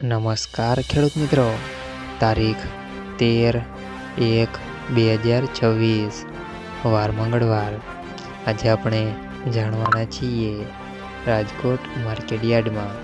નમસ્કાર ખેડૂત મિત્રો. તારીખ તેર એક બે હજાર છવ્વીસ, વાર મંગળવાર. આજે આપણે જાણવાના છીએ રાજકોટ માર્કેટયાર્ડમાં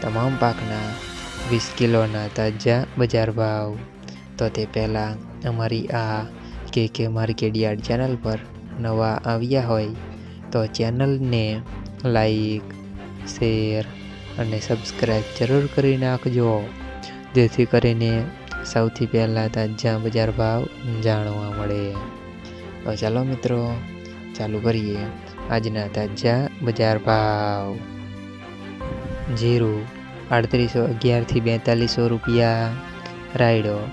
તમામ પાકના વીસ કિલોના તાજા બજાર ભાવ. તો તે પહેલાં અમારી આ કે કે માર્કેટયાર્ડ ચેનલ પર નવા આવ્યા હોય તો ચેનલને લાઈક, શેર અને સબસ્ક્રાઈબ જરૂર કરી નાખજો. જેથી કરીને સૌથી પહેલાં તાજા બજાર ભાવ જાણવા મળે. તો ચાલો મિત્રો, ચાલુ કરીએ આજના તાજા બજાર ભાવ. જીરું આડત્રીસો અગિયારથી બેતાલીસો રૂપિયા. રાયડો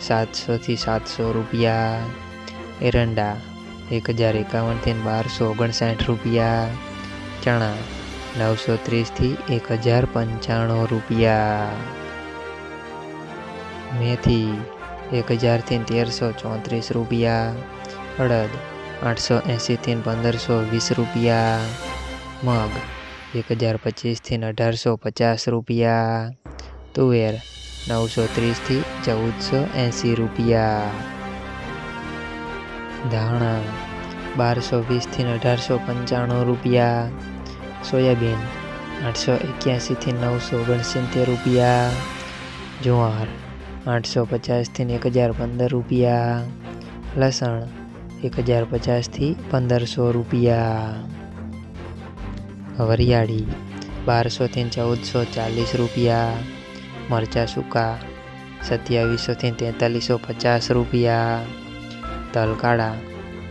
સાતસોથી સાતસો રૂપિયા. એરંડા એક હજાર એકાવનથી બારસો ઓગણસાઠ રૂપિયા. ચણા નવસો ત્રીસથી એક હજાર પંચાણું રૂપિયા. મેથી એક હજારથી તેરસો ચોત્રીસ રૂપિયા. અડદ આઠસો એંશીથી પંદરસો વીસ રૂપિયા. મગ એક હજાર પચીસથી અઢારસો પચાસ રૂપિયા. તુવેર નવસો ત્રીસથી ચૌદસો એંશી રૂપિયા. ધાણા બારસો વીસથી અઢારસો પંચાણું રૂપિયા. સોયાબીન આઠસો એક્યાસીથી નવસો ઓગણસિત્તેર રૂપિયા. જુવાર આઠસો પચાસથી એક હજાર પંદર રૂપિયા. લસણ એક હજાર પચાસથી પંદરસો રૂપિયા. વરિયાળી બારસોથી ચૌદસો ચાલીસ રૂપિયા. મરચાં સૂકા સત્યાવીસોથી તેતાલીસો પચાસ રૂપિયા. તલકાળા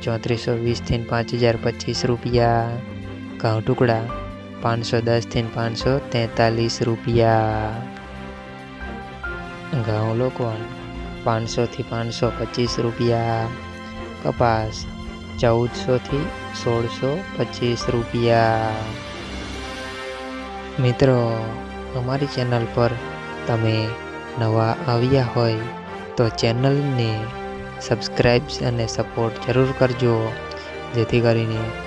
ચોત્રીસો વીસથી પાંચ હજાર પચીસ રૂપિયા. ઘઉં ટુકડા, પાંચસો દસથી પાંચસો તેતાલીસ રૂપિયા. ઘઉં લોકવન પાંચસોથી પાંચસો પચીસ રૂપિયા. કપાસ ચૌદસોથી સોળસો પચીસ રૂપિયા. મિત્રો, અમારી ચેનલ પર તમે નવા આવ્યા હોય તો ચેનલને સબસ્ક્રાઈબ્સ અને સપોર્ટ જરૂર કરજો. જેથી કરીને